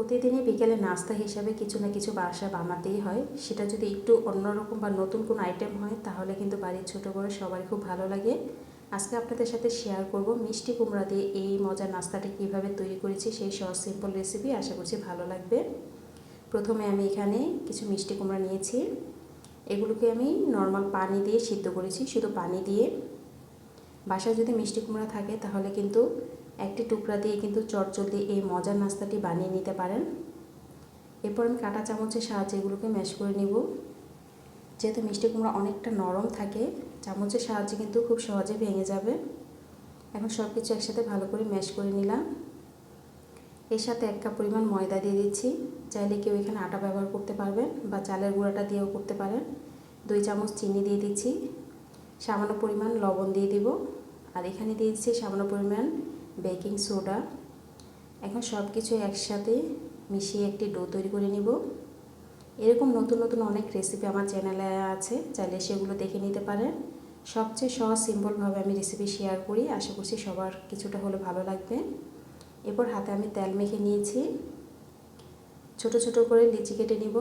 প্রতিদিনই বিকেলে নাস্তা হিসাবে কিছু না কিছু বাসা বানাতেই হয়। সেটা যদি একটু অন্যরকম বা নতুন কোনো আইটেম হয়, তাহলে কিন্তু বাড়ির ছোটো বড় সবারই খুব ভালো লাগে। আজকে আপনাদের সাথে শেয়ার করব মিষ্টি কুমড়া দিয়ে এই মজার নাস্তাটি কীভাবে তৈরি করেছি, সেই সহজ সিম্পল রেসিপি আশা করছি ভালো লাগবে। প্রথমে আমি এখানে কিছু মিষ্টি কুমড়া নিয়েছি। এগুলোকে আমি নর্মাল পানি দিয়ে সিদ্ধ করেছি, শুধু পানি দিয়ে। বাসায় যদি মিষ্টি কুমড়া থাকে, তাহলে কিন্তু একটি টুকরা দিয়ে কিন্তু চটচলদি এই মজার নাস্তাটি বানিয়ে নিতে পারেন। এরপর আমি কাঁটা চামচের সাহায্যে এগুলোকে ম্যাশ করে নিব। যেহেতু মিষ্টি কুমড়া অনেকটা নরম থাকে, চামচের সাহায্যে কিন্তু খুব সহজে ভেঙে যাবে। এখন সব কিছু একসাথে ভালো করে ম্যাশ করে নিলাম। এর সাথে এক কাপ পরিমাণ ময়দা দিয়ে দিচ্ছি। চাইলে কেউ এখানে আটা ব্যবহার করতে পারবেন বা চালের গুঁড়াটা দিয়েও করতে পারেন। দুই চামচ চিনি দিয়ে দিচ্ছি। সামান্য পরিমাণ লবণ দিয়ে দিব। আর এখানে দিয়ে দিচ্ছি সামান্য পরিমাণ বেকিং সোডা। এখন সব কিছু একসাথে মিশিয়ে একটি ডো তৈরি করে নিব। এরকম নতুন নতুন অনেক রেসিপি আমার চ্যানেলে আছে, চাইলে সেগুলো দেখে নিতে পারেন। সবচেয়ে সহজ সিম্পলভাবে আমি রেসিপি শেয়ার করি। আশা করছি সবার কিছুটা হলে ভালো লাগবে। এরপর হাতে আমি তেল মেখে নিয়েছি। ছোট ছোট করে লিচি কেটে নিব।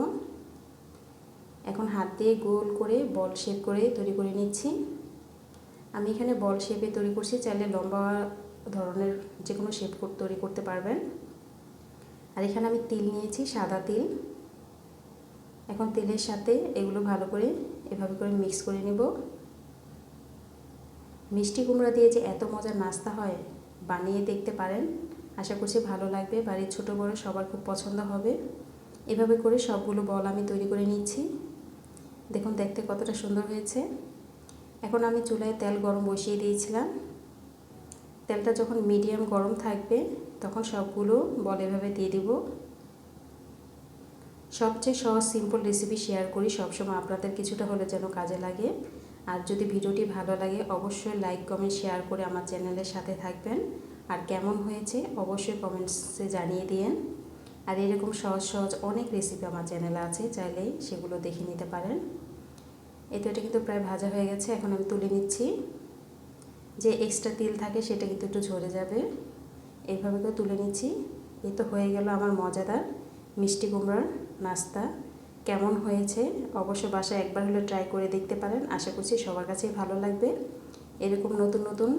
এখন হাত দিয়ে গোল করে বল শেপ করে তৈরি করে নিচ্ছি। আমি এখানে বল শেপে তৈরি করছি, চাইলে লম্বা ধরনের যে কোনো শেপ তৈরি করতে পারবেন। আর এখানে আমি তিল নিয়েছি, সাদা তিল। এখন তেলের সাথে এগুলো ভালো করে এভাবে করে মিক্স করে নেব। মিষ্টি কুমড়া দিয়ে যে এত মজার নাস্তা হয়, বানিয়ে দেখতে পারেন। আশা করছি ভালো লাগবে, বাড়ির ছোটো বড়ো সবার খুব পছন্দ হবে। এভাবে করে সবগুলো বল আমি তৈরি করে নিচ্ছি। দেখুন, দেখতে কতটা সুন্দর হয়েছে। এখন আমি চুলায় তেল গরম বসিয়ে দিয়েছিলাম। তেলটা যখন মিডিয়াম গরম থাকবে, তখন সবগুলো বল এভাবে দিয়ে দিব। সবচেয়ে সহজ সিম্পল রেসিপি শেয়ার করি সবসময়। আপনাদের কিছুটা হলে যেন কাজে লাগে। আর যদি ভিডিওটি ভালো লাগে, অবশ্যই লাইক কমেন্ট শেয়ার করে আমার চ্যানেলের সাথে থাকবেন। আর কেমন হয়েছে, অবশ্যই কমেন্টসে জানিয়ে দিয়েন। আর এরকম সহজ সহজ অনেক রেসিপি আমার চ্যানেলে আছে, চাইলেই সেগুলো দেখে নিতে পারেন। এতে, এটা কিন্তু প্রায় ভাজা হয়ে গেছে, এখন আমি তুলে নিচ্ছি। যে এক্সট্রা তিল থাকে সেটা কিন্তু একটু ঝরে যাবে। এইভাবে করে তুলে নিচ্ছি। এই তো হয়ে গেল আমার মজাদার মিষ্টি কুমড়ার নাস্তা। কেমন হয়েছে? অবশ্য বাসায় একবার হলে ট্রাই করে দেখতে পারেন। আশা করছি সবার কাছেই ভালো লাগবে। এরকম নতুন নতুন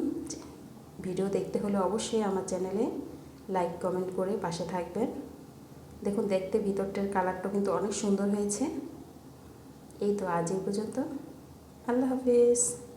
ভিডিও দেখতে হলে অবশ্যই আমার চ্যানেলে লাইক কমেন্ট করে পাশে থাকবেন। দেখুন, দেখতে ভিতরটার কালারটা কিন্তু অনেক সুন্দর হয়েছে। এই তো আজ এই পর্যন্ত। আল্লাহ হাফিজ।